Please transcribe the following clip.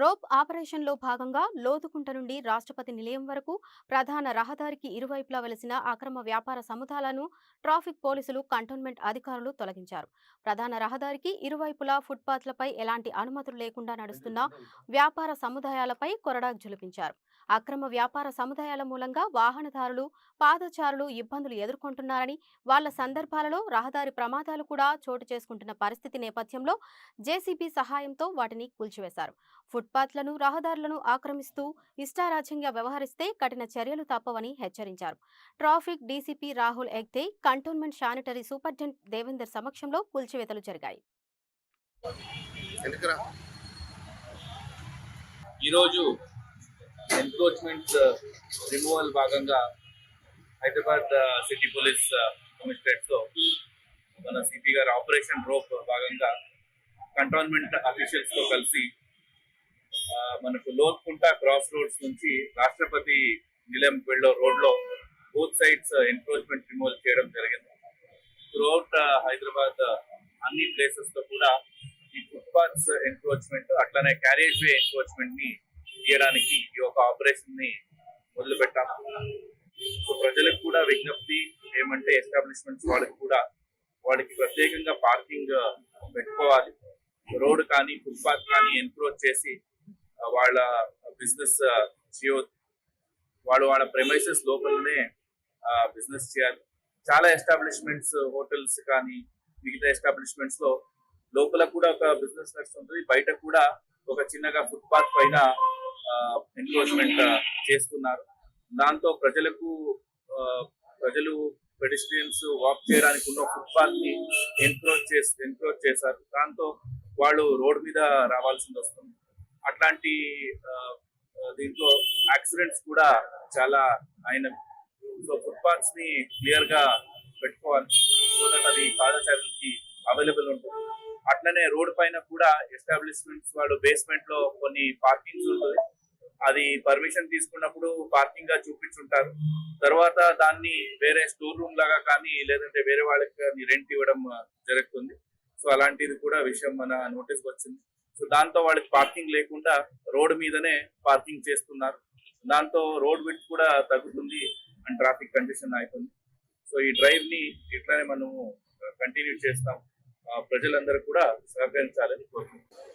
Rope ఆపరేషన్లో భాగంగా లోతుకుంట నుండి రాష్ట్రపతి నిలయం వరకు ప్రధాన రహదారికి ఇరువైపులా వెలిసిన అక్రమ వ్యాపార సముదాయాలను ట్రాఫిక్ పోలీసులు కంటోన్మెంట్ అధికారులు తొలగించారు. ప్రధాన రహదారికి ఇరువైపులా ఫుట్పాత్లపై ఎలాంటి అనుమతులు లేకుండా నడుస్తున్న వ్యాపార సముదాయాలపై కొరడా జులిపించారు అక్రమ వ్యాపార సముదాయాల మూలంగా వాహనదారులు పాదచారులు ఇబ్బందులు ఎదుర్కొంటున్నారని వాళ్ళ సందర్భాలలో రహదారి ప్రమాదాలు కూడా చోటు చేసుకుంటున్న పరిస్థితి నేపథ్యంలో జేసీబీ సహాయంతో వాటిని కూల్చివేశారు. ఫుట్పాత్లను రహదారులను ఆక్రమిస్తూ ఇష్టారాజ్యంగా వ్యవహరిస్తే కఠిన చర్యలు తప్పవని హెచ్చరించారు. Traffic DCP Rahul Hegde cantonment sanitary superintendent Devender సమక్షంలో కూల్చివేతలు జరిగాయి. ఈరోజు ఎన్క్రోచ్మెంట్ రిమూవల్ uh, భాగంగా హైదరాబాద్ సిటీ పోలీస్ కమిషనరేట్తో మన సిపి గారి ఆపరేషన్ రోప్ భాగంగా కంటోన్మెంట్ అఫీషియల్స్తో కలిసి uh, మనకు లోక్కుంట క్రాస్ రోడ్స్ నుంచి రాష్ట్రపతి నిలయం వెళ్ళే రోడ్లో booth both sides encroachment removal చేయడం జరిగింది. త్రూఅవుట్ uh, హైదరాబాద్ అన్ని ప్లేసెస్లో కూడా ఈ ఫుట్పాత్స్ ఎన్క్రోచ్మెంట్ అట్లానే క్యారేజ్ వే ఎన్క్రోచ్మెంట్ చేయడానికి తీయడానికి ఈ యొక్క ఆపరేషన్ని మొదలు పెట్టాము సో ప్రజలకు కూడా విజ్ఞప్తి ఏమంటే ఎస్టాబ్లిష్మెంట్స్ వాళ్ళకి కూడా వాడికి ప్రత్యేకంగా పార్కింగ్ uh, పెట్టుకోవాలి. రోడ్ కానీ ఫుట్పాత్ కానీ ఎన్క్రోచ్ చేసి uh, వాళ్ళ బిజినెస్ చేయొద్దు uh, వాళ్ళు వాళ్ళ ప్రెమైసెస్ లోపలనే బిజినెస్ చేయాలి. చాలా ఎస్టాబ్లిష్మెంట్స్ హోటల్స్ కానీ మిగతా ఎస్టాబ్లిష్మెంట్స్లో లోపల కూడా ఒక బిజినెస్ నడుస్తుంటుంది. బయట కూడా ఒక చిన్నగా ఫుట్పాత్ పైన ఎన్క్రోచ్మెంట్ చేస్తున్నారు. దాంతో ప్రజలకు ఆ, ప్రజలు పెడిస్ట్రియన్స్ వాక్ చేయడానికి ఉన్న ఫుట్పాత్ని ఎన్క్రోచ్ చేసి ఎన్క్రోచ్ చేశారు. దాంతో వాళ్ళు రోడ్ మీద రావాల్సింది వస్తుంది. అట్లాంటి ఆ, దీంట్లో యాక్సిడెంట్స్ కూడా చాలా అయినవి. సో ఫుట్పాత్స్ని క్లియర్గా పెట్టుకోవాలి. సో దట్ అది పాదచారులకి అవైలబుల్ ఉంటుంది. అట్లనే రోడ్ పైన కూడా ఎస్టాబ్లిష్మెంట్స్ వాళ్ళు బేస్మెంట్లో కొన్ని పార్కింగ్స్ ఉంటుంది. అది పర్మిషన్ తీసుకున్నప్పుడు పార్కింగ్గా చూపించుంటారు. తర్వాత దాన్ని వేరే స్టోర్ రూమ్ లాగా కానీ లేదంటే వేరే వాళ్ళకి కానీ రెంట్ ఇవ్వడం జరుగుతుంది. సో అలాంటిది కూడా విషయం మన నోటీస్ వచ్చింది. సో దాంతో వాళ్ళకి పార్కింగ్ లేకుండా రోడ్ మీదనే పార్కింగ్ చేస్తున్నారు. దాంతో రోడ్ విడ్త్ కూడా తగ్గుతుంది అండ్ ట్రాఫిక్ కండిషన్ అవుతుంది సో ఈ డ్రైవ్ని ఇట్లానే మనము కంటిన్యూ చేస్తాం. ప్రజలందరూ కూడా సహకరించాలని కోరుకుంటున్నాం.